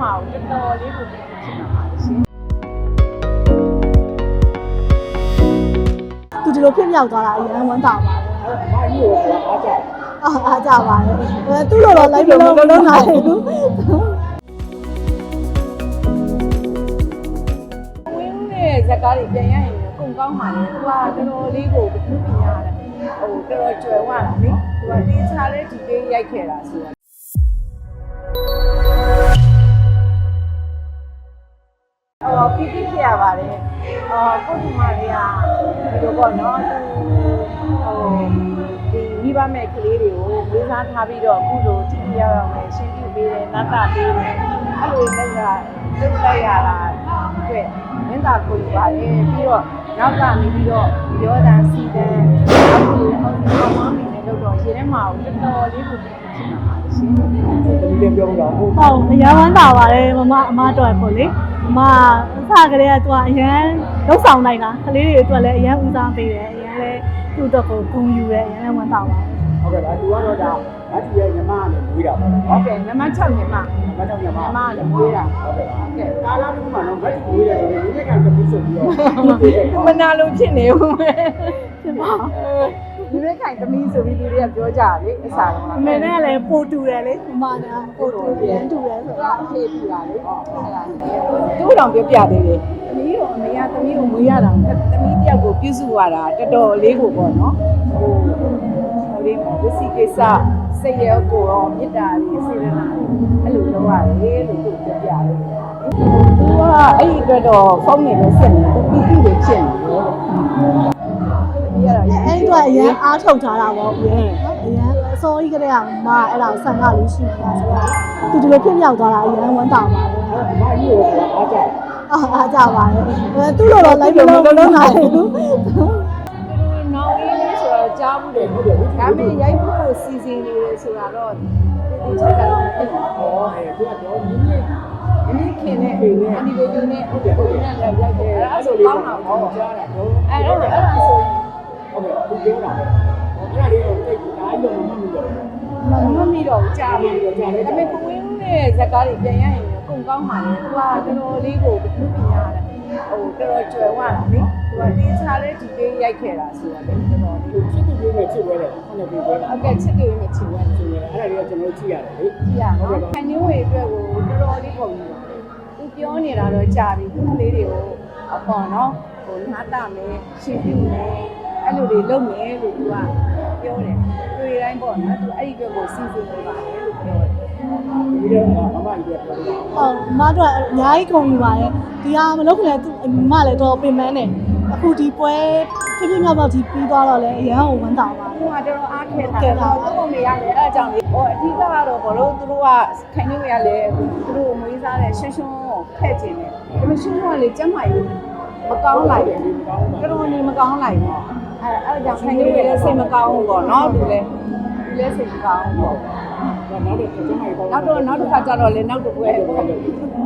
မှာတော်တော်လေးကိုဖြစ်နေတာပါရှင်သူဒီလိုဖြစ်မြောက်သွားတာအရင်ဝမ်းသာပါတယ်ဘာကြီးကိုအားကြအာအားကြပါတယ်အဲသူ့လိုတော့လိုက်မလို့မလုပ်နိုင်ဘူးဝင်းနဲ့ဇက်ကားတွေပြန်ရရင်ကုန်ကောင်းပါလေသူကတော်တော်လေးကိုပြပညာတယ်ဟိုတော်တော်ကျွယ်ဝတာလေသူကတေးချလေးဒီလေးရိုက်ခဲ့တာဆိုတော့ ပြဖြစ်ရပါတယ်အော်ကိုဒီမာလေးကဒီလိုပေါ့နော်သူဟိုဒီမိဘမဲ့ကလေးတွေကိုလေးစားထားပြီးတော့အခုလိုတိတိယောက်ယောက်နဲ့ရှင်းပြပေးတယ်နတ်တာပေးတယ်အဲ့လိုနဲ့ကလုတ်လိုက်ရတာအတွက်မင်းသာကိုယူပါတယ်ပြီးတော့နောက်ကနေပြီးတော့ရောတန်စီတန်အခုအောင်အောင်မောင်းနေတယ်လို့တော့ရေထဲမှာတော်တော်လေးကိုဖြစ်နေတာပါရှင်တမီးလေးပြောတော့ဟုတ်ဟုတ်အရင်ဝမ်းသာပါတယ်မမအမတော့ပေါ့လေ အမအစကလေးကသူကအရင်လှုပ်ဆောင်နိုင်တာကလေးတွေအတွက်လည်းအရင်ဦးစားပေးတယ်အရင်လည်းသူ့တော့ကိုဂုဏ်ယူတယ်အရင်လည်းဝမ်းသာပါတယ်ဟုတ်ကဲ့ဒါသူကတော့ဒါမတ်ကြီးရဲ့ညီမနဲ့မွေးတာပေါ့ဟုတ်ကဲ့နံပါတ်6ညီမမတ်ကြောင့်ညီမညီမလည်းမွေးတာဟုတ်ကဲ့ဟုတ်ကဲ့ကာလာတူမှာတော့မတ်ကြီးမွေးတယ်ဆိုရင်ဒီကံကပူးဆိုပြီးတော့မနာလို့ဖြစ်နေဘူးပဲဖြစ်ပါဒီနေ့ခိုင်သမီးဆိုပြီးလူတွေကပြောကြလေအစားတော့အမေနဲ့လည်းပိုတူတယ်လေမမနဲ့ပိုတူတယ်တူတယ်ဆိုကတော့အဖေပြတာလေဟုတ်လား သူ့တော်ပြောပြသေးတယ်သမီးတို့အမေကသမီးကိုမွေးရတာသမီးတယောက်ကိုပြုစုရတာတော်တော်လေးကိုပေါ့နော်ဟိုဟိုလေးဝစီကိစ္စစိတ်ရောကိုရောမေတ္တာလေးစေတနာအဲ့လိုလုပ်ရတယ်လို့သူပြောပြတယ်သူကအဲ့ဒီအတွက်တော့ဖုန်းနေလို့ဆက်နေသူပြီးပြီလို့ဖြစ်နေတယ်သမီးကတော့အဲ့ဒီတော့အရင်အားထုတ်ထားတာပေါ့ဦးရဲ့အရင်အစောကြီးကတည်းကမအဲ့ဒါဆန်ကလေးရှိနေတာဆိုတော့သူဒီလိုဖြစ်မြောက်သွားတာအရင်ဝမ်းသာပါတယ် ဘာကြီးကိုအားကြအာအားကြပါတယ်အဲသူ့လိုတော့လိုက်မလို့မလုပ်နိုင်ဘူးသူနောင်ရင်းလေးဆိုတော့ကြားဘူးတယ်ဟုတ်တယ်ဒါပေမဲ့ရိုက်ဖို့ကိုစီစဉ်နေတယ်ဆိုတာတော့ဒီဒီချက်ကတော့မသိဘူးဟောအဲသူကတော့ဒီနေ့အနည်းခင်နဲ့အနီဘေဘီနဲ့ဟုတ်တယ်ဟုတ်တယ်လည်းရိုက်တယ်အဲ့ဒါဆိုကောင်းတာပေါ့ကြားတာတော့အဲ့တော့အဲ့ဒါဆိုဟုတ်ကဲ့သူပြောတာပဲအဲ့ဒါလေးကိုတိတ်ဒါကြီးတော့မမှတ်မိတော့ဘူးမမမီတော့ကြားပြီဒါပေမဲ့ကိုဝင်းနဲ့ဇက်ကားတွေပြန်ရရင် ကုန်ကောင်းပါလေသူကတော်တော်လေးကိုပြပညာတယ်ဟိုတော်တော်ကျွယ်ဝတာလေသူကတေးချလေးဒီလေးရိုက်ခဲ့တာဆိုတော့တော်တော်လေးချစ်သူပြောမယ်ချစ်ပွဲတယ်ဟုတ်တယ်ပြောတာဟုတ်ကဲ့ချစ်တယ်နဲ့ချစ်ဝဲချစ်တယ်အဲ့ဒါလေးကကျွန်တော်ကြည့်ရတယ်လေကြည့်ရနော်ခံညိုးဝေအတွက်ကိုတော်တော်လေးပုံနေပါတယ်သူပြောနေတာတော့ကြာပြီသူကလေးတွေကိုအပေါ်နော်ဟိုနားတာမယ်ရှင်းပြမယ်အဲ့လိုတွေလုပ်မယ်လို့သူကပြောတယ်တွေ့တိုင်းပေါ့နော်သူအဲ့ဒီအတွက်ကိုစီစဉ်နေပါတယ်လို့ပြောတယ် ဒီတော့မမကြီးပြောတာဟုတ်မတော့အများကြီးကုန်ယူပါတယ်ဒီဟာမလုပ်ခင်လည်းသူမလည်းတော့ပင်ပန်းတယ်အခုဒီပွဲဖြစ်ဖြစ်မြောက်မြောက်ကြီးပြီးသွားတော့လည်းအရန်ကိုဝမ်းသာပါတယ်သူကတော်တော်အားခဲတာတော့သူ့ပုံတွေရတယ်အဲ့အကြောင်းလေးဟိုအဓိကတော့ဘာလို့သူတို့ကခံညိုးရလဲသူတို့မွေးစားတဲ့ရှွှွှွှဖက်ခြင်းတယ်ဒါပေမဲ့ရှွှွှွှကလေကျမ်းမာရေးမကောင်းလိုက်ဘူးတော်တော်နေမကောင်းလိုက်ပေါ့အဲအဲ့ဒါကြောင့်ခိုင်နေလည်းစိတ်မကောင်းဘူးပေါ့နော်သူလည်းသူလည်းစိတ်မကောင်းဘူးပေါ့ နောက်တော့ကျွန်တော်နောက်တော့နောက်တစ်ခါကျတော့လေနောက်တစ်ပွဲပေါ့